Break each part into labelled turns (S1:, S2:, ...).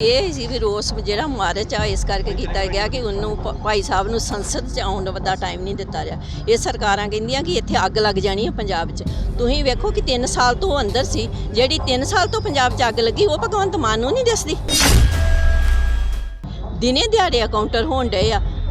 S1: ਇਹ ਸੀ ਵੀ ਰੋਸ ਜਿਹੜਾ ਮਾਰਚ ਆ, ਇਸ ਕਰਕੇ ਕੀਤਾ ਗਿਆ ਕਿ ਉਹਨੂੰ ਭਾਈ ਸਾਹਿਬ ਨੂੰ ਸੰਸਦ 'ਚ ਆਉਣ ਦਾ ਟਾਈਮ ਨਹੀਂ ਦਿੱਤਾ ਰਿਹਾ। ਇਹ ਸਰਕਾਰਾਂ ਕਹਿੰਦੀਆਂ ਕਿ ਇੱਥੇ ਅੱਗ ਲੱਗ ਜਾਣੀ ਹੈ ਪੰਜਾਬ 'ਚ। ਤੁਸੀਂ ਵੇਖੋ ਕਿ 3 ਸਾਲ ਤੋਂ ਅੰਦਰ ਸੀ, ਜਿਹੜੀ 3 ਸਾਲ ਤੋਂ ਪੰਜਾਬ 'ਚ ਅੱਗ ਲੱਗੀ, ਉਹ ਭਗਵੰਤ ਮਾਨ ਨੂੰ ਨਹੀਂ ਦੱਸਦੀ। ਦਿਨੇ ਦਿਹਾੜੇ ਕਾਊਂਟਰ ਹੋਣ ਡਏ ਆ।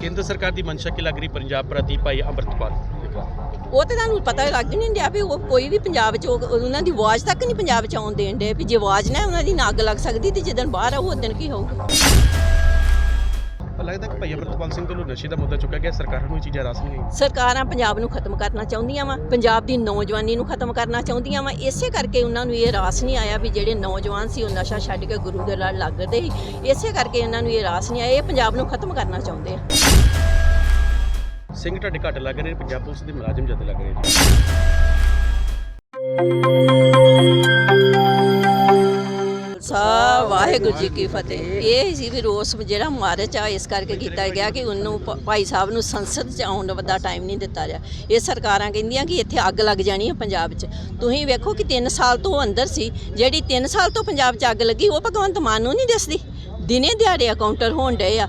S2: ਕੇਂਦਰ ਸਰਕਾਰ ਦੀ ਮਨਸ਼ਾ ਕੀ ਲੱਗ ਰਹੀ ਪੰਜਾਬ ਪ੍ਰਤੀ ਭਾਈ ਅੰਮ੍ਰਿਤਪਾਲ?
S1: ਉਹ ਤੇ ਤੁਹਾਨੂੰ ਪਤਾ ਲੱਗ ਨਹੀਂ ਰਿਹਾ ਵੀ ਉਹ ਕੋਈ ਵੀ ਪੰਜਾਬ 'ਚ, ਉਹ- ਉਹਨਾਂ ਦੀ ਆਵਾਜ਼ ਤੱਕ ਨਹੀਂ ਪੰਜਾਬ 'ਚ ਆਉਣ ਦੇਣ ਦੇ ਵੀ ਜੇ ਆਵਾਜ਼ ਨਾ ਉਹਨਾਂ ਦੀ ਨਾ ਅੱਗ ਲੱਗ ਸਕਦੀ ਤੇ ਜਦੋਂ ਬਾਹਰ ਆਊ ਉਦੋਂ ਕੀ ਹੋਊਗਾ?
S2: ਲੱਗਦਾ ਕਿ ਭਾਈ ਅੰਮ੍ਰਿਤਪਾਲ ਸਿੰਘ ਵੱਲੋਂ ਨਸ਼ੇ ਦਾ ਮੁੱਦਾ ਚੁੱਕਿਆ ਗਿਆ ਸਰਕਾਰਾਂ ਨੂੰ ਇਹ ਚੀਜ਼ਾਂ ਰਾਸ ਨਹੀਂ
S1: ਸਰਕਾਰਾਂ ਪੰਜਾਬ ਨੂੰ ਖਤਮ ਕਰਨਾ ਚਾਹੁੰਦੀਆਂ ਵਾ ਪੰਜਾਬ ਦੀ ਨੌਜਵਾਨੀ ਨੂੰ ਖਤਮ ਕਰਨਾ ਚਾਹੁੰਦੀਆਂ ਵਾ ਇਸੇ ਕਰਕੇ ਉਹਨਾਂ ਨੂੰ ਇਹ ਰਾਸ ਨਹੀਂ ਆਇਆ ਵੀ ਜਿਹੜੇ ਨੌਜਵਾਨ ਸੀ ਉਹ ਨਸ਼ਾ ਛੱਡ ਕੇ ਗੁਰੂ ਦੇ ਲੜ ਲੱਗਦੇ ਸੀ ਇਸੇ ਕਰਕੇ ਉਹਨਾਂ ਨੂੰ ਇਹ ਰਾਸ ਨਹੀਂ ਆਇਆ ਇਹ ਪੰਜਾਬ ਨੂੰ ਖਤਮ ਕਰਨਾ ਚਾਹੁੰਦੇ ਆ।
S2: ਸਿੰਘ ਤੁਹਾਡੇ ਘੱਟ ਲੱਗ ਰਹੇ ਪੰਜਾਬ ਪੁਲਿਸ ਦੇ ਮੁਲਾਜ਼ਮ ਜ਼ਿਆਦਾ ਲੱਗ ਰਹੇ ਨੇ।
S1: ਵਾਹਿਗੁਰੂ ਜੀ ਕੀ ਫਤਿਹ। ਇਹ ਸੀ ਵੀ ਰੋਸ ਜਿਹੜਾ ਮਾਰਚ ਆ ਇਸ ਕਰਕੇ ਕੀਤਾ ਗਿਆ ਕਿ ਉਹਨੂੰ ਭ- ਭਾਈ ਸਾਹਿਬ ਨੂੰ ਸੰਸਦ 'ਚ ਆਉਣ ਦਾ ਟਾਈਮ ਨਹੀਂ ਦਿੱਤਾ ਰਿਹਾ। ਇਹ ਸਰਕਾਰਾਂ ਕਹਿੰਦੀਆਂ ਕਿ ਇੱਥੇ ਅੱਗ ਲੱਗ ਜਾਣੀ ਹੈ ਪੰਜਾਬ 'ਚ। ਤੁਸੀਂ ਵੇਖੋ ਕਿ 3 ਸਾਲ ਤੋਂ ਉਹ ਅੰਦਰ ਸੀ। ਜਿਹੜੀ 3 ਸਾਲ ਤੋਂ ਪੰਜਾਬ 'ਚ ਅੱਗ ਲੱਗੀ ਉਹ ਭਗਵੰਤ ਮਾਨ ਨੂੰ ਨਹੀਂ ਦਿਸਦੀ। ਦਿਨੇ ਦਿਹਾੜੇ ਕਾਊਂਟਰ ਹੋਣ ਡਏ ਆ।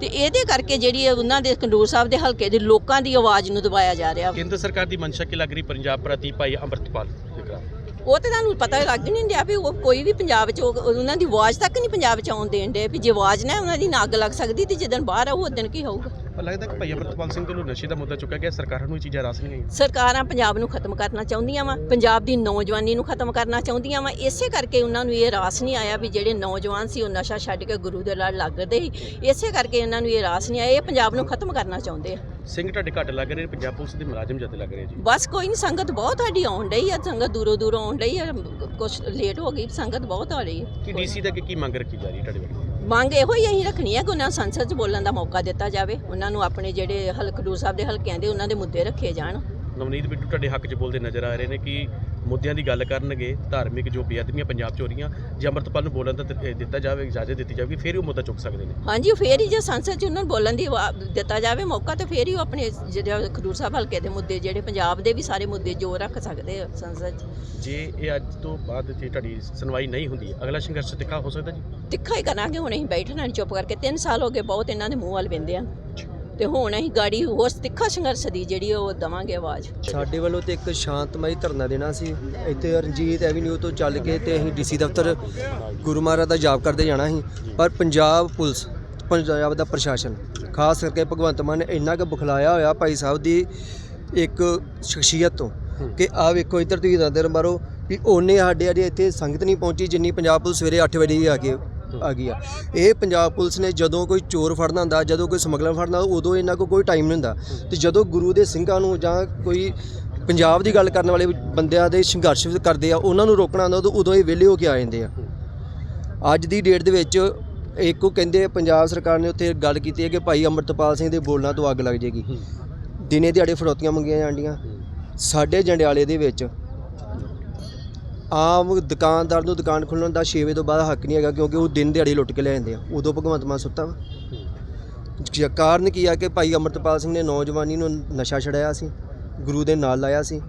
S1: ਤੇ ਇਹਦੇ ਕਰਕੇ ਜਿਹੜੀ ਉਹਨਾਂ ਦੇ ਖਡੂਰ ਸਾਹਿਬ ਦੇ ਹਲਕੇ ਦੇ ਲੋਕਾਂ ਦੀ ਆਵਾਜ਼ ਨੂੰ ਦਬਾਇਆ ਜਾ ਰਿਹਾ।
S2: ਕੇਂਦਰ ਸਰਕਾਰ ਦੀ ਮਨਸ਼ਾ ਕੀ ਲੱਗ ਰਹੀ ਪੰਜਾਬ ਪ੍ਰਤੀ ਭਾਈ ਅੰਮ੍ਰਿਤਪਾਲ?
S1: ਉਹ ਤੇ ਤੁਹਾਨੂੰ ਪਤਾ ਲੱਗ ਨਹੀਂ ਰਿਹਾ ਵੀ ਉਹ ਕੋਈ ਵੀ ਪੰਜਾਬ 'ਚ ਉਹ- ਉਹਨਾਂ ਦੀ ਆਵਾਜ਼ ਤੱਕ ਨਹੀਂ ਪੰਜਾਬ 'ਚ ਆਉਣ ਦੇਣ ਦੇ ਵੀ ਜੇ ਆਵਾਜ਼ ਨਾ ਉਹਨਾਂ ਦੀ ਨਾ ਅੱਗ ਲੱਗ ਸਕਦੀ ਤੇ ਜਦੋਂ ਬਾਹਰ ਆਊ ਉਦੋਂ ਕੀ ਹੋਊਗਾ?
S2: ਪਰ ਲੱਗਦਾ ਕਿ ਭਾਈ ਅੰਮ੍ਰਿਤਪਾਲ ਸਿੰਘ ਵੱਲੋਂ ਨਸ਼ੇ ਦਾ ਮੁੱਦਾ ਚੁੱਕਿਆ ਗਿਆ ਸਰਕਾਰਾਂ ਨੂੰ ਇਹ ਚੀਜ਼ਾਂ ਰਾਸ ਨਹੀਂ ਗਈਆਂ
S1: ਸਰਕਾਰਾਂ ਪੰਜਾਬ ਨੂੰ ਖਤਮ ਕਰਨਾ ਚਾਹੁੰਦੀਆਂ ਵਾ ਪੰਜਾਬ ਦੀ ਨੌਜਵਾਨੀ ਨੂੰ ਖਤਮ ਕਰਨਾ ਚਾਹੁੰਦੀਆਂ ਵਾ ਇਸੇ ਕਰਕੇ ਉਹਨਾਂ ਨੂੰ ਇਹ ਰਾਸ ਨਹੀਂ ਆਇਆ ਵੀ ਜਿਹੜੇ ਨੌਜਵਾਨ ਸੀ ਉਹ ਨਸ਼ਾ ਛੱਡ ਕੇ ਗੁਰੂ ਦੇ ਲੜ ਲੱਗਦੇ ਸੀ। ਇਸੇ ਕਰਕੇ ਉਹਨਾਂ ਨੂੰ ਇਹ ਰਾਸ ਨਹੀਂ ਆਇਆ ਇਹ ਪੰਜਾਬ ਨੂੰ ਖਤਮ ਕਰਨਾ ਚਾਹੁੰਦੇ ਆ।
S2: ਸਿੰਘ ਤੁਹਾਡੇ ਘੱਟ ਲੱਗ ਰਹੇ ਨੇ, ਪੰਜਾਬ ਪੁਲਿਸ ਦੇ ਮੁਲਾਜ਼ਮ ਜ਼ਿਆਦਾ ਲੱਗ ਰਹੇ ਜੀ।
S1: ਬਸ ਕੋਈ ਨਹੀਂ ਸੰਗਤ ਬਹੁਤ ਸਾਡੀ ਆਉਣ ਡਈ ਆ ਸੰਗਤ ਦੂਰੋਂ ਦੂਰੋਂ ਆਉਣ ਡਈ ਆ ਕੁਝ ਲੇਟ ਹੋ ਗਈ ਸੰਗਤ ਬਹੁਤ ਆ ਰਹੀ ਹੈ
S2: ਕਿ ਡੀਸੀ ਦਾ ਕੀ ਮੰਗ ਰੱਖੀ ਜਾ ਰਹੀ ਤੁਹਾਡੇ ਵੱਲੋਂ?
S1: ਮੰਗ ਇਹੋ ਹੀ ਅਸੀਂ ਰੱਖਣੀ ਹੈ ਕਿ ਉਹਨਾਂ ਸੰਸਦ 'ਚ ਬੋਲਣ ਦਾ ਮੌਕਾ ਦਿੱਤਾ ਜਾਵੇ ਉਹਨਾਂ ਨੂੰ ਆਪਣੇ ਜਿਹੜੇ ਹਲਕਡੂਰ ਸਾਹਿਬ ਦੇ ਹਲਕਿਆਂ ਦੇ ਉਹਨਾਂ ਦੇ ਮੁੱਦੇ ਰੱਖੇ ਜਾਣ।
S2: ਨਵਨੀਤ ਬਿੱਟੂ ਤੁਹਾਡੇ ਹੱਕ 'ਚ ਬੋਲਦੇ ਨਜ਼ਰ ਆ ਰਹੇ ਨੇ ਕਿ ਮੁੱਦਿਆਂ ਦੀ ਗੱਲ ਕਰਨਗੇ ਧਾਰਮਿਕ ਜੋ ਬੇਅਦਬੀਆਂ ਪੰਜਾਬ 'ਚ ਹੋ ਰਹੀਆਂ ਜੇ ਅੰਮ੍ਰਿਤਪਾਲ ਨੂੰ ਬੋਲਣ ਦਾ ਦ- ਦਿੱਤਾ ਜਾਵੇ ਇਜਾਜ਼ਤ ਦਿੱਤੀ ਜਾਵੇ ਫਿਰ ਹੀ ਉਹ ਮੁੱਦਾ ਚੁੱਕ ਸਕਦੇ ਨੇ।
S1: ਹਾਂਜੀ ਫੇਰ ਹੀ ਜੇ ਸੰਸਦ 'ਚ ਉਹਨਾਂ ਨੂੰ ਬੋਲਣ ਦੀ ਦਿੱਤਾ ਜਾਵੇ ਮੌਕਾ ਤੇ ਫੇਰ ਹੀ ਉਹ ਆਪਣੇ ਜਿਹੜੇ ਖਡੂਰ ਸਾਹਿਬ ਹਲਕੇ ਦੇ ਮੁੱਦੇ ਜਿਹੜੇ ਪੰਜਾਬ ਦੇ ਵੀ ਸਾਰੇ ਮੁੱਦੇ ਜੋ ਰੱਖ ਸਕਦੇ ਆ ਸੰਸਦ 'ਚ।
S2: ਜੇ ਇਹ ਅੱਜ ਤੋਂ ਬਾਅਦ ਜੇ ਤੁਹਾਡੀ ਸੁਣਵਾਈ ਨਹੀਂ ਹੁੰਦੀ ਅਗਲਾ ਸੰਘਰਸ਼ ਤਿੱਖਾ ਹੋ ਸਕਦਾ ਜੀ?
S1: ਤਿੱਖਾ ਹੀ ਕਰਾਂਗੇ ਹੁਣ ਅਸੀਂ ਬੈਠਣਾ ਨਹੀਂ ਚੁੱਪ ਕਰਕੇ 3 ਸਾਲ ਹੋ ਗਏ ਬਹੁਤ ਇਹਨਾਂ ਦੇ ਮੂੰਹ ਵੱਲ ਵਿੰਦੇ ਆ। ਤੇ ਹੁਣ ਅਸੀਂ ਗਾੜੀ ਹੋਰ ਤਿੱਖਾ ਸੰਘਰਸ਼ ਦੀ ਜਿਹੜੀ ਉਹ ਦਵਾਂਗੇ ਆਵਾਜ਼।
S3: ਸਾਡੇ ਵੱਲੋਂ ਤੇ ਇੱਕ ਸ਼ਾਂਤਮਈ ਧਰਨਾ ਦੇਣਾ ਸੀ। ਇੱਥੇ ਰਣਜੀਤ ਐਵੀਨਿਊ ਤੋਂ ਚੱਲ ਕੇ ਤੇ ਅਸੀਂ ਡੀਸੀ ਦਫ਼ਤਰ ਗੁਰੂ ਮਹਾਰਾਜ ਦਾ ਜਾਪ ਕਰਦੇ ਜਾਣਾ ਸੀ। ਪਰ ਪੰਜਾਬ ਪੁਲਿਸ, ਪੰਜਾਬ ਦਾ ਪ੍ਰਸ਼ਾਸਨ, ਖਾਸ ਕਰਕੇ ਭਗਵੰਤ ਮਾਨ ਨੇ ਇੰਨਾ ਕੁ ਬੁਖਲਾਇਆ ਹੋਇਆ ਭਾਈ ਸਾਹਿਬ ਦੀ ਇੱਕ ਸ਼ਖਸੀਅਤ ਤੋਂ ਕਿ ਆ ਵੇਖੋ, ਇੱਧਰ ਤੁਸੀਂ ਨਜ਼ਰ ਮਾਰੋ ਵੀ ਉਹਨੇ ਸਾਡੇ ਜਿਹੜੇ ਇੱਥੇ ਸੰਗਤ ਨਹੀਂ ਪਹੁੰਚੀ ਜਿੰਨੀ ਪੰਜਾਬ ਪੁਲਿਸ ਸਵੇਰੇ 8 ਵਜੇ ਹੀ ਆ ਕੇ ਆ ਗਈ ਆ। ਇਹ ਪੰਜਾਬ ਪੁਲਿਸ ਨੇ ਜਦੋਂ ਕੋਈ ਚੋਰ ਫੜਨਾ ਹੁੰਦਾ, ਜਦੋਂ ਕੋਈ ਸਮਗਲਰ ਫੜਨਾ, ਉਦੋਂ ਇਹਨਾਂ ਕੋਲ ਕੋਈ ਟਾਈਮ ਨਹੀਂ ਹੁੰਦਾ। ਤੇ ਜਦੋਂ ਗੁਰੂ ਦੇ ਸਿੰਘਾਂ ਨੂੰ ਜਾਂ ਕੋਈ ਪੰਜਾਬ ਦੀ ਗੱਲ ਕਰਨ ਵਾਲੇ ਬੰਦਿਆਂ ਦੇ ਸੰਘਰਸ਼ ਕਰਦੇ ਆ, ਉਹਨਾਂ ਨੂੰ ਰੋਕਣਾ ਹੁੰਦਾ, ਉਦੋਂ ਉਦੋਂ ਇਹ ਵਿਹਲੇ ਹੋ ਕੇ ਆ ਜਾਂਦੇ ਆ। ਅੱਜ ਦੀ ਡੇਟ ਦੇ ਵਿੱਚ ਇੱਕ ਉਹ ਕਹਿੰਦੇ ਪੰਜਾਬ ਸਰਕਾਰ ਨੇ ਉੱਥੇ ਗੱਲ ਕੀਤੀ ਹੈ ਕਿ ਭਾਈ ਅੰਮ੍ਰਿਤਪਾਲ ਸਿੰਘ ਦੇ ਬੋਲਣਾ ਤੋਂ ਅੱਗ ਲੱਗ ਜੇਗੀ ਦਿਨੇ ਦਿਹਾੜੇ ਫਰੋਤੀਆਂ ਮੰਗੀਆਂ ਜਾਂਦੀਆਂ ਸਾਡੇ ਜੰਡਿਆਲੇ ਦੇ ਵਿੱਚ ਆਮ ਦੁਕਾਨਦਾਰ ਨੂੰ ਦੁਕਾਨ ਖੋਲ੍ਹਣ ਦਾ 6 ਵਜੇ ਤੋਂ ਬਾਅਦ ਹੱਕ ਨਹੀਂ ਹੈਗਾ ਕਿਉਂਕਿ ਉਹ ਦਿਨ ਦਿਹਾੜੀ ਲੁੱਟ ਕੇ ਲੈ ਜਾਂਦੇ ਆ। ਉਦੋਂ ਭਗਵੰਤ ਮਾਨ ਸੁੱਤਾ ਵਾ। ਜ- ਕਾਰਨ ਕੀ ਆ ਕਿ ਭਾਈ ਅੰਮ੍ਰਿਤਪਾਲ ਸਿੰਘ ਨੇ ਨੌਜਵਾਨੀ ਨੂੰ ਨਸ਼ਾ ਛੜਾਇਆ ਸੀ, ਗੁਰੂ ਦੇ ਨਾਲ ਲਾਇਆ ਸੀ।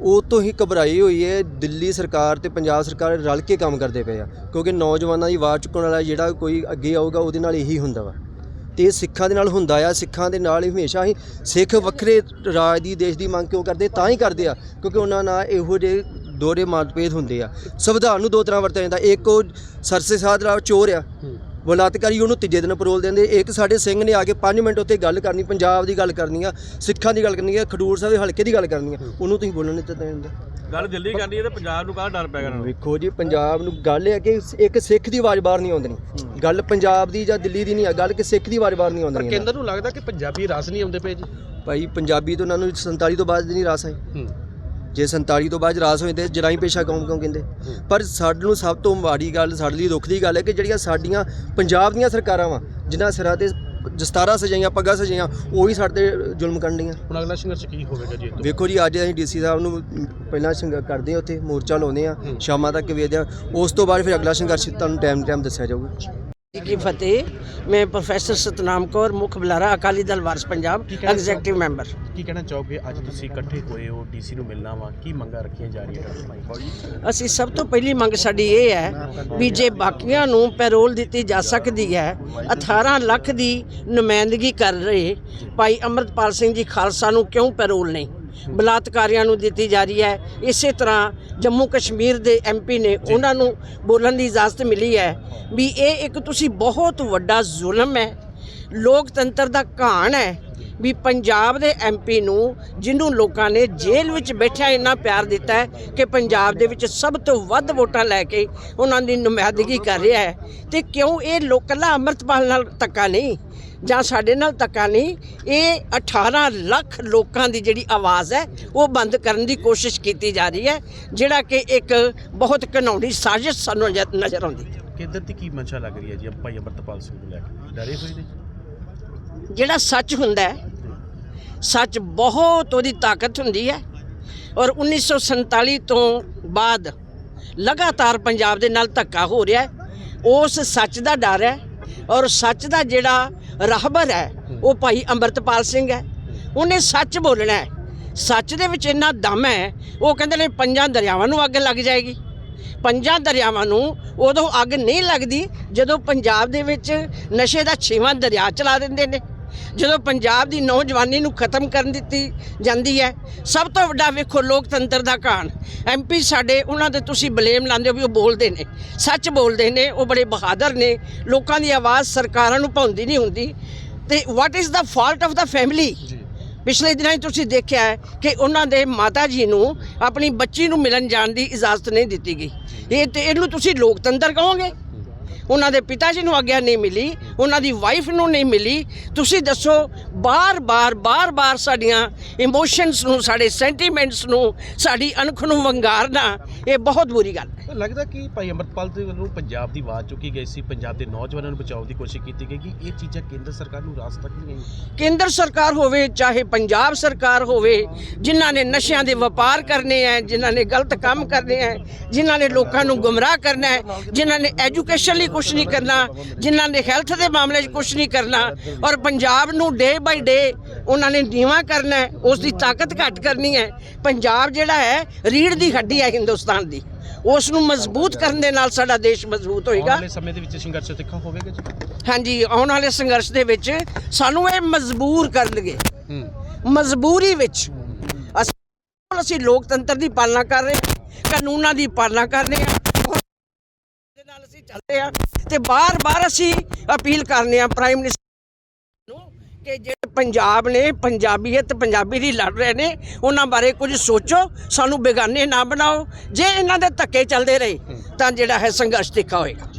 S3: ਉਹ ਤੋਂ ਹੀ ਘਬਰਾਈ ਹੋਈ ਹੈ, ਦਿੱਲੀ ਸਰਕਾਰ ਤੇ ਪੰਜਾਬ ਸਰਕਾਰ ਰਲ ਕੇ ਕੰਮ ਕਰਦੇ ਪਏ ਆ। ਕਿਉਂਕਿ ਨੌਜਵਾਨਾਂ ਦੀ ਆਵਾਜ਼ ਚੁੱਕਣ ਵਾਲਾ ਜਿਹੜਾ ਕੋਈ ਅੱਗੇ ਆਊਗਾ, ਉਹਦੇ ਨਾਲ ਇਹੀ ਹੁੰਦਾ ਵਾ। ਤੇ ਇਹ ਸਿੱਖਾਂ ਦੇ ਨਾਲ ਹੁੰਦਾ ਆ, ਸਿੱਖਾਂ ਦੇ ਨਾਲ ਹੀ ਹਮੇਸ਼ਾ ਹੀ ਸਿੱਖ ਵੱਖਰੇ ਰਾਜ ਦੀ, ਦੇਸ਼ ਦੀ ਮੰਗ ਕਿਉਂ ਕਰਦੇ, ਤਾਂ ਹੀ ਕਰਦੇ ਆ। ਕਿਉਂਕਿ ਉਹਨਾਂ ਨਾਲ ਇਹੋ ਜਿਹੇ ਦੋਹਰੇ ਮਤਭੇਦ ਹੁੰਦੇ ਆ। ਸੰਵਿਧਾਨ ਨੂੰ ਦੋ ਤਰ੍ਹਾਂ ਵਰਤਿਆ ਜਾਂਦਾ। ਇੱਕ ਉਹ ਸਰਸੇ ਸਾਧ ਰਾव ਚੋਰ ਆ। ਬਲਾਤਕਾਰੀ ਉਹਨੂੰ ਤੀਜੇ ਦਿਨ ਪਰੋਲ ਦਿੰਦੇ। ਇੱਕ ਸਾਡੇ ਸਿੰਘ ਨੇ ਆ ਕੇ 5 ਮਿੰਟ ਉੱਤੇ ਗੱਲ ਕਰਨੀ ਪੰਜਾਬ ਦੀ ਗੱਲ ਕਰਨੀ ਆ ਸਿੱਖਾਂ ਦੀ ਗੱਲ ਕਰਨੀ ਆ ਖਡੂਰ ਸਾਹਿਬ ਦੇ ਹਲਕੇ ਦੀ ਗੱਲ ਕਰਨੀ ਆ। ਉਹਨੂੰ ਤੁਸੀਂ ਬੋਲਣ ਨਹੀਂ ਦਿੱਤੇ ਦਿੰਦੇ
S2: ਗੱਲ ਦਿੱਲੀ ਕਰਨੀ ਹੈ ਤੇ ਪੰਜਾਬ ਨੂੰ ਕਾਹ ਡਰ ਪੈ ਗਿਆ
S3: ਵੇਖੋ ਜੀ ਪੰਜਾਬ ਨੂੰ ਗੱਲ ਇਹ ਹੈ ਕਿ ਇੱਕ ਸਿੱਖ ਦੀ ਆਵਾਜ਼ ਬਾਹਰ ਨਹੀਂ ਆਉਂਦੀ। ਗੱਲ ਪੰਜਾਬ ਦੀ ਜਾਂ ਦਿੱਲੀ ਦੀ ਨਹੀਂ ਆ। ਗੱਲ ਕਿ ਸਿੱਖ ਦੀ ਆਵਾਜ਼ ਬਾਹਰ ਨਹੀਂ
S2: ਪਰ
S3: ਆਉਂਦੀ
S2: ਕੇਂਦਰ ਨੂੰ। ਲੱਗਦਾ ਕਿ ਪੰਜਾਬੀ ਰਸ ਨਹੀਂ ਆਉਂਦੇ ਪਏ ਜੀ।
S3: ਭਾਈ ਪੰਜਾਬੀ ਤੋਂ ਉਹਨਾਂ ਨੂੰ 47 ਤੋਂ ਬਾਅਦ ਨਹੀਂ ਰਾਸ ਆਈ।
S2: ਹੂੰ।
S3: ਜੇ 47 ਤੋਂ ਬਾਅਦ ਰਾਸ ਹੋਏ ਤੇ ਜਰਾਈ ਪੇਸ਼ਾ ਕੌਮ ਕਿਉਂ ਕਹਿੰਦੇ? ਪਰ ਸਾਨੂੰ ਸਭ ਤੋਂ ਮਾੜੀ ਗੱਲ ਸਾਡੇ ਲਈ ਦੁੱਖ ਦੀ ਗੱਲ ਹੈ ਕਿ ਜਿਹੜੀਆਂ ਸਾਡੀਆਂ ਪੰਜਾਬ ਦੀਆਂ ਸਰਕਾਰਾਂ ਵਾ ਜਿਨ੍ਹਾਂ ਸਿਰਾਂ ਤੇ ਦਸਤਾਰਾਂ ਸਜਾਈਆਂ ਪੱਗਾਂ ਸਜਾਈਆਂ ਉਹੀ ਸਾਡੇ ਤੇ ਜ਼ੁਲਮ ਕਰਨ ਡੀਆਂ।
S2: ਹੁਣ ਅਗਲਾ ਸੰਘਰਸ਼ ਕੀ ਹੋਵੇਗਾ ਜੀ?
S3: ਵੇਖੋ ਜੀ ਅੱਜ ਅਸੀਂ ਡੀਸੀ ਸਾਹਿਬ ਨੂੰ ਪਹਿਲਾਂ ਸੰਘਰਸ਼ ਕਰਦੇ ਹਾਂ ਉੱਥੇ ਮੋਰਚਾ ਲਾਉਂਦੇ ਆ ਸ਼ਾਮਾਂ ਤੱਕ ਵੇਚਦੇ ਆ ਉਸ ਤੋਂ ਬਾਅਦ ਫਿਰ ਅਗਲਾ ਸੰਘਰਸ਼ ਤੁਹਾਨੂੰ ਟਾਈਮ ਟਾਈਮ ਦੱਸਿਆ ਜਾਊਗਾ।
S4: ਜੀ ਕੀ ਫਤਿਹ ਮੈਂ ਪ੍ਰੋਫੈਸਰ ਸਤਨਾਮ ਕੌਰ ਮੁੱਖ ਬੁਲਾਰਾ ਅਕਾਲੀ ਦਲ ਵਾਰਸ ਪੰਜਾਬ ਐਗਜ਼ੈਕਟਿਵ ਮੈਂਬਰ
S2: ਕੀ ਕਹਿਣਾ ਚਾਹੋਗੇ? ਅੱਜ ਤੁਸੀਂ ਇਕੱਠੇ ਹੋਏ ਹੋ ਡੀਸੀ ਨੂੰ ਮਿਲਣਾ ਵਾ ਕੀ ਮੰਗਾਂ ਰੱਖੀਆਂ ਜਾ ਰਹੀਆਂ
S4: ਅਸੀਂ ਸਭ ਤੋਂ ਪਹਿਲੀ ਮੰਗ ਸਾਡੀ ਇਹ ਹੈ ਵੀ ਜੇ ਬਾਕੀਆਂ ਨੂੰ ਪੈਰੋਲ ਦਿੱਤੀ ਜਾ ਸਕਦੀ ਹੈ 18 ਲੱਖ ਦੀ ਨੁਮਾਇੰਦਗੀ ਕਰ ਰਹੇ ਭਾਈ ਅਮਰਤਪਾਲ ਸਿੰਘ ਜੀ ਖਾਲਸਾ ਨੂੰ ਕਿਉਂ ਪੈਰੋਲ ਨਹੀਂ? ਬਲਾਤਕਾਰੀਆਂ ਨੂੰ ਦਿੱਤੀ ਜਾ ਰਹੀ ਹੈ। ਇਸੇ ਤਰ੍ਹਾਂ ਜੰਮੂ ਕਸ਼ਮੀਰ ਦੇ ਐਮਪੀ ਨੇ ਉਹਨਾਂ ਨੂੰ ਬੋਲਣ ਦੀ ਇਜਾਜ਼ਤ ਮਿਲੀ ਹੈ ਵੀ ਇਹ ਇੱਕ ਤੁਸੀਂ ਬਹੁਤ ਵੱਡਾ ਜ਼ੁਲਮ ਹੈ ਲੋਕਤੰਤਰ ਦਾ ਘਾਣ ਹੈ ਵੀ ਪੰਜਾਬ ਦੇ ਐਮਪੀ ਨੂੰ ਜਿਹਨੂੰ ਲੋਕਾਂ ਨੇ ਜੇਲ੍ਹ ਵਿੱਚ ਬੈਠਿਆ ਇੰਨਾ ਪਿਆਰ ਦਿੱਤਾ ਹੈ ਕਿ ਪੰਜਾਬ ਦੇ ਵਿੱਚ ਸਭ ਤੋਂ ਵੱਧ ਵੋਟਾਂ ਲੈ ਕੇ ਉਹਨਾਂ ਦੀ ਨੁਮਾਇੰਦਗੀ ਕਰ ਰਿਹਾ ਹੈ। ਤੇ ਕਿਉਂ ਇਹ ਲੋਕ ਕੱਲਾ ਅੰਮ੍ਰਿਤਪਾਲ ਨਾਲ ਧੱਕਾ ਨਹੀਂ? ਜਾਂ ਸਾਡੇ ਨਾਲ ਧੱਕਾ ਨਹੀਂ ਇਹ 18 ਲੱਖ ਲੋਕਾਂ ਦੀ ਜਿਹੜੀ ਆਵਾਜ਼ ਹੈ ਉਹ ਬੰਦ ਕਰਨ ਦੀ ਕੋਸ਼ਿਸ਼ ਕੀਤੀ ਜਾ ਰਹੀ ਹੈ ਜਿਹੜਾ ਕਿ ਇੱਕ ਬਹੁਤ ਘਿਨਾਉਣੀ ਸਾਜ਼ਿਸ਼ ਸਾਨੂੰ ਨਜ਼ਰ- ਆਉਂਦੀ ਹੈ।
S2: ਕੇਂਦਰ ਦੀ ਕੀ ਮਨਸ਼ਾ ਲੱਗ ਰਹੀ ਹੈ ਜੀ ਭਾਈ ਅਮਰਤਪਾਲ ਸਿੰਘ ਨੂੰ ਲੈ ਕੇ? ਡਰੇ ਹੋਏ ਨੇ?
S4: ਜਿਹੜਾ ਸੱਚ ਹੁੰਦਾ ਹੈ ਸੱਚ ਬਹੁਤ ਉਹਦੀ ਤਾਕਤ ਹੁੰਦੀ ਹੈ ਔਰ 1947 ਤੋਂ ਬਾਅਦ ਲਗਾਤਾਰ ਪੰਜਾਬ ਦੇ ਨਾਲ ਧੱਕਾ ਹੋ ਰਿਹਾ ਹੈ ਉਸ ਸੱਚ ਦਾ ਡਰ ਹੈ ਔਰ ਸੱਚ ਦਾ ਜਿਹੜਾ ਰਾਹਬਰ ਹੈ। ਉਹ ਭਾਈ ਅੰਮ੍ਰਿਤਪਾਲ ਸਿੰਘ ਹੈ। ਉਹਨੇ ਸੱਚ ਬੋਲਣਾ ਹੈ। ਸੱਚ ਦੇ ਵਿੱਚ ਇੰਨਾ ਦਮ ਹੈ ਉਹ ਕਹਿੰਦੇ ਨੇ ਪੰਜਾਂ ਦਰਿਆਵਾਂ ਨੂੰ ਅੱਗ ਲੱਗ ਜਾਏਗੀ। ਪੰਜਾਂ ਦਰਿਆਵਾਂ ਨੂੰ ਉਦੋਂ ਅੱਗ ਨਹੀਂ ਲੱਗਦੀ ਜਦੋਂ ਪੰਜਾਬ ਦੇ ਵਿੱਚ ਨਸ਼ੇ ਦਾ ਛੇਵਾਂ ਦਰਿਆ ਚਲਾ ਦਿੰਦੇ ਨੇ। ਜਦੋਂ ਪੰਜਾਬ ਦੀ ਨੌਜਵਾਨੀ ਨੂੰ ਖਤਮ ਕਰਨ ਦਿੱਤੀ ਜਾਂਦੀ ਹੈ ਸਭ ਤੋਂ ਵੱਡਾ ਵੇਖੋ ਲੋਕਤੰਤਰ ਦਾ ਕਾਣ ਐਮਪੀ ਸਾਡੇ ਉਹਨਾਂ ਦੇ ਤੁਸੀਂ ਬਲੇਮ ਲਾਉਂਦੇ ਹੋ ਵੀ ਉਹ ਬੋਲਦੇ ਨੇ। ਸੱਚ ਬੋਲਦੇ ਨੇ ਉਹ ਬੜੇ ਬਹਾਦਰ ਨੇ। ਲੋਕਾਂ ਦੀ ਆਵਾਜ਼ ਸਰਕਾਰਾਂ ਨੂੰ ਪਾਉਂਦੀ ਨਹੀਂ ਹੁੰਦੀ। ਤੇ what is the fault of the family ਪਿਛਲੇ ਦਿਨਾਂ 'ਚ ਤੁਸੀਂ ਦੇਖਿਆ ਹੈ ਕਿ ਉਹਨਾਂ ਦੇ ਮਾਤਾ ਜੀ ਨੂੰ ਆਪਣੀ ਬੱਚੀ ਨੂੰ ਮਿਲਣ ਜਾਣ ਦੀ ਇਜਾਜ਼ਤ ਨਹੀਂ ਦਿੱਤੀ ਗਈ। ਇਹ ਤੇ ਇਹਨੂੰ ਤੁਸੀਂ ਲੋਕਤੰਤਰ ਕਹੋਗੇ? ਉਹਨਾਂ ਦੇ ਪਿਤਾ ਜੀ ਨੂੰ ਆਗਿਆ ਨਹੀਂ ਮਿਲੀ, ਉਹਨਾਂ ਦੀ ਵਾਈਫ ਨੂੰ ਨਹੀਂ ਮਿਲੀ। ਤੁਸੀਂ ਦੱਸੋ ਬਾਰ-ਬਾਰ ਬਾਰ-ਬਾਰ ਸਾਡੀਆਂ ਇਮੋਸ਼ਨਸ ਨੂੰ, ਸਾਡੇ ਸੈਂਟੀਮੈਂਟਸ ਨੂੰ, ਸਾਡੀ ਅਣਖ ਨੂੰ ਵੰਗਾਰਨਾ, ਇਹ ਬਹੁਤ ਬੁਰੀ ਗੱਲ ਹੈ।
S2: ਲੱਗਦਾ ਕਿ ਭਾਈ ਅਮਰਤਪਾਲ ਦੇ ਵੱਲੋਂ ਪੰਜਾਬ ਦੀ ਆਵਾਜ਼ ਚੁੱਕੀ ਗਈ ਸੀ, ਪੰਜਾਬ ਦੇ ਨੌਜਵਾਨਾਂ ਨੂੰ ਬਚਾਉਣ ਦੀ ਕੋਸ਼ਿਸ਼ ਕੀਤੀ ਗਈ ਕਿ ਇਹ ਚੀਜ਼ਾਂ ਕੇਂਦਰ ਸਰਕਾਰ ਨੂੰ ਰਾਸ ਤੱਕ ਨਹੀਂ ਆਈਆਂ।
S4: ਕੇਂਦਰ ਸਰਕਾਰ ਹੋਵੇ, ਚਾਹੇ ਪੰਜਾਬ ਸਰਕਾਰ ਹੋਵੇ, ਜਿਨ੍ਹਾਂ ਨੇ ਨਸ਼ਿਆਂ ਦੇ ਵਪਾਰ ਕਰਨੇ ਹੈ ਜਿਨ੍ਹਾਂ ਨੇ ਗਲਤ ਕੰਮ ਕਰਨੇ ਹੈ ਜਿਨ੍ਹਾਂ ਨੇ ਲੋਕਾਂ ਨੂੰ ਗੁੰਮਰਾਹ ਕਰਨਾ ਹੈ ਜਿਨ੍ਹਾਂ ਨੇ ਐਜੂਕੇਸ਼ਨ ਲਈ ਕੁਝ ਨਹੀਂ ਕਰਨਾ, ਜਿਨ੍ਹਾਂ ਨੇ ਹੈਲਥ ਦੇ ਮਾਮਲੇ 'ਚ ਕੁਝ ਨਹੀਂ ਕਰਨਾ ਔਰ ਪੰਜਾਬ ਨੂੰ ਡੇ ਬਾਈ ਡੇ ਉਹਨਾਂ ਨੇ ਨੀਵਾਂ ਕਰਨਾ ਉਸ ਦੀ ਤਾਕਤ ਘੱਟ ਕਰਨੀ ਹੈ ਪੰਜਾਬ ਜਿਹੜਾ ਹੈ ਰੀੜ ਦੀ ਹੱਡੀ ਹੈ ਹਿੰਦੁਸਤਾਨ ਦੀ। ਉਸ ਨੂੰ ਮਜ਼ਬੂਤ ਕਰਨ ਦੇ ਨਾਲ ਸਾਡਾ ਦੇਸ਼ ਮਜ਼ਬੂਤ
S2: ਆਉਣ
S4: ਹੋਏਗਾ।
S2: ਵਾਲੇ ਸਮੇਂ ਦੇ ਵਿੱਚ ਸੰਘਰਸ਼ ਤਿੱਖਾ ਹੋਵੇਗਾ ਜੀ?
S4: ਹਾਂਜੀ ਆਉਣ ਵਾਲੇ ਸੰਘਰਸ਼ ਦੇ ਵਿੱਚ ਸਾਨੂੰ ਇਹ ਮਜਬੂਰ ਕਰਨਗੇ। ਮਜਬੂਰੀ ਵਿੱਚ ਅਸੀਂ ਅਸੀਂ ਲੋਕਤੰਤਰ ਦੀ ਪਾਲਣਾ ਕਰ ਰਹੇ ਹਾਂ ਕਾਨੂੰਨਾਂ ਦੀ ਪਾਲਣਾ ਕਰ ਰਹੇ ਹਾਂ ਦੇ ਨਾਲ ਅਸੀਂ ਚੱਲਦੇ ਹਾਂ ਤੇ ਬਾਰ-ਬਾਰ ਅਸੀਂ ਅਪੀਲ ਕਰਨੇ ਆ ਪ੍ਰਾਈਮ ਮਿਨਿਸਟਰ ਨੂੰ ਕਿ ਪੰਜਾਬ ਨੇ ਪੰਜਾਬੀਅਤ ਪੰਜਾਬੀ ਦੀ ਲੜ ਰਹੇ ਨੇ, ਉਹਨਾਂ ਬਾਰੇ ਕੁਝ ਸੋਚੋ, ਸਾਨੂੰ ਬੇਗਾਨੇ ਨਾ ਬਣਾਓ। ਜੇ ਇਹਨਾਂ ਦੇ ਧੱਕੇ ਚੱਲਦੇ ਰਹੇ, ਤਾਂ ਜਿਹੜਾ ਹੈ ਸੰਘਰਸ਼ ਤਿੱਖਾ ਹੋਏਗਾ।